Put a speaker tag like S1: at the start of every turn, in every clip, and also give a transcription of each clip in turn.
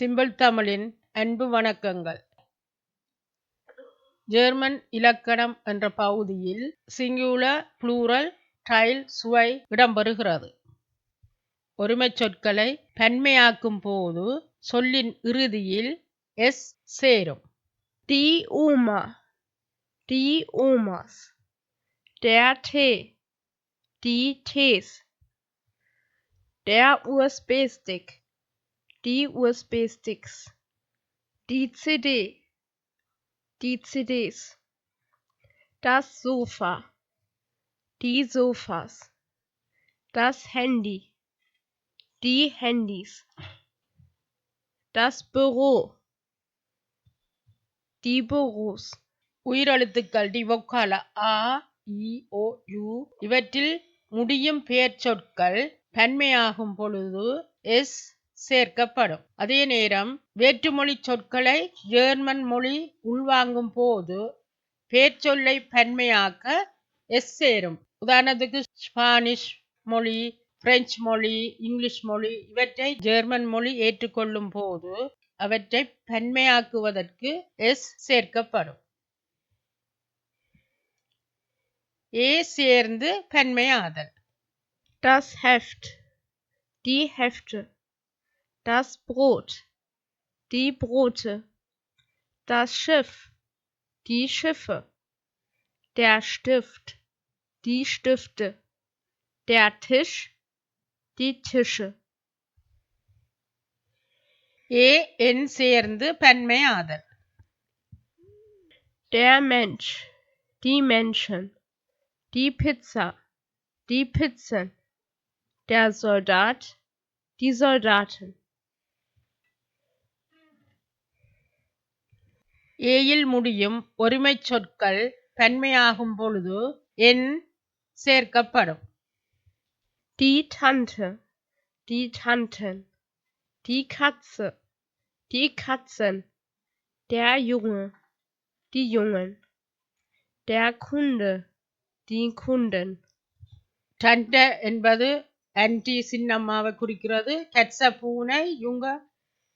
S1: Simple தமிழின் அன்பு வணக்கங்கள். ஜெர்மன் இலக்கணம் என்ற பகுதியில் சிங்குல புளூரல் டைல் சுவை இடம்பெறுகிறது. ஒருமை சொற்களை பன்மையாக்கும் போது சொல்லின் இறுதியில் எஸ் சேரும்.
S2: டி ஊமா டி ஊமாஸ் der Tee, die Tees, der Urspestik. die USB-Sticks, die CD, die CDs, das Sofa, die Sofas, das Handy, die Handys, das Büro, die Büros.
S1: உயிரெழுத்துக்கள் டிவொக்கால ஆ இ ஓ யு இவற்றில் முடியும் பெயர் சொற்கள் பன்மையாகும் பொழுது எஸ் சேர்க்கப்படும். அதே நேரம் வேற்றுமொழி சொற்களை ஜெர்மன் மொழி உள்வாங்கும் போது பேர்ச்சொல்லை பன்மையாக்க எஸ் சேரும். உதாரணத்துக்கு ஸ்பானிஷ் மொழி பிரெஞ்சு மொழி இங்கிலீஷ் மொழி இவற்றை ஜெர்மன் மொழி ஏற்றுக்கொள்ளும் போது அவற்றை பன்மையாக்குவதற்கு எஸ் சேர்க்கப்படும். ஏ சேர்ந்து பன்மையாதல்.
S2: டஸ் ஹெஃப்ட் டி ஹெஃப்ட் das Brot, die Brote, das Schiff, die Schiffe, der Stift, die Stifte, der Tisch, die Tische.
S1: ஏ என் சேர்ந்து பன்மையாதல்
S2: Der Mensch, die Menschen, die Pizza, die Pizzen, der Soldat, die Soldaten.
S1: ஏயில் முடியும் ஒருமைச் சொற்கள் பன்மையாகும் பொழுது என் சேர்க்கப்படும்.
S2: Die Tante, die Tanten, die Katze, die Katzen, der Junge, die Jungen, der Kunde, die Kunden.
S1: டண்ட என்பது anti சின்னம்மாவை குறிக்கிறது. கட்ச பூனை யுங்க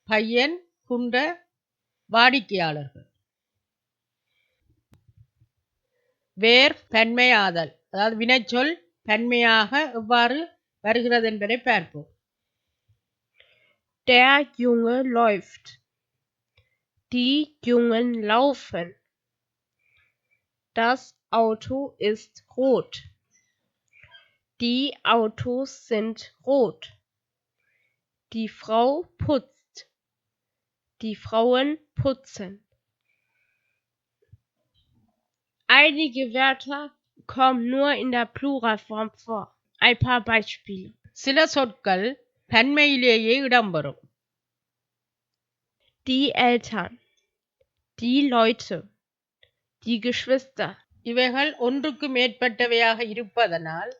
S1: பையன் குண்ட வாடிக்கையாளர்கள். வேர் பன்மையாதல் அதாவது வினைச்சொல் பன்மையாக எவ்வாறு வருகிறது என்பதை பார்ப்போம்
S2: Der Junge läuft. Die Jungen laufen. Das Auto ist rot. Die Autos sind rot. Die Frau putzt. Die Frauen putzen. Einige Wörter kommen nur in der Pluralform vor. Ein paar Beispiele.
S1: சில சொற்கள் பன்மையிலேயே இடம்பெறும்
S2: Die Eltern, die Leute, die Geschwister,
S1: இவைகள் ஒன்றுக்கு மேற்பட்டவையாக இருப்பதனால்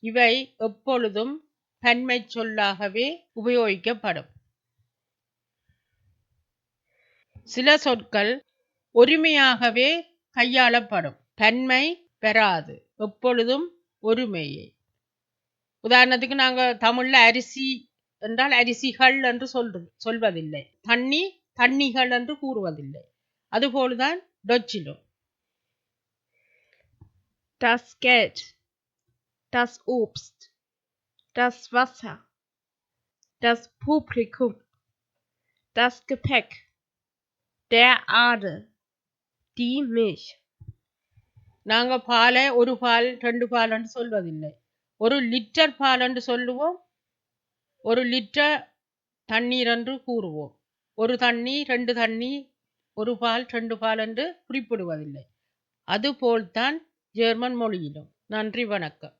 S1: இவை எப்பொழுதும் பன்மை சொல்லாகவே உபயோகிக்கப்படும் சில சொற்கள் ஒருமையாகவே கையாளப்படும். தன்மை பெறாது. எப்பொழுதும் ஒருமையே. உதாரணத்துக்கு நாங்கள் தமிழில் அரிசி என்றால் அரிசிகள் என்று சொல்ற சொல்வதில்லை. தண்ணி தண்ணிகள் என்று கூறுவதில்லை. அதுபோல்தான் டொச்சிலும்.
S2: Das Geld, das Obst, das Wasser, das Publikum, das Gepäck, der Adel, டீ மேஷ்.
S1: நாங்கள் பாலை ஒரு பால் ரெண்டு பால் என்று சொல்வதில்லை. ஒரு லிட்டர் பால் என்று சொல்லுவோம் ஒரு லிட்டர் தண்ணீர் என்று கூறுவோம். ஒரு தண்ணி ரெண்டு தண்ணி ஒரு பால் ரெண்டு பால் என்று குறிப்பிடுவதில்லை. அதுபோல்தான் ஜெர்மன் மொழியிலும். நன்றி வணக்கம்.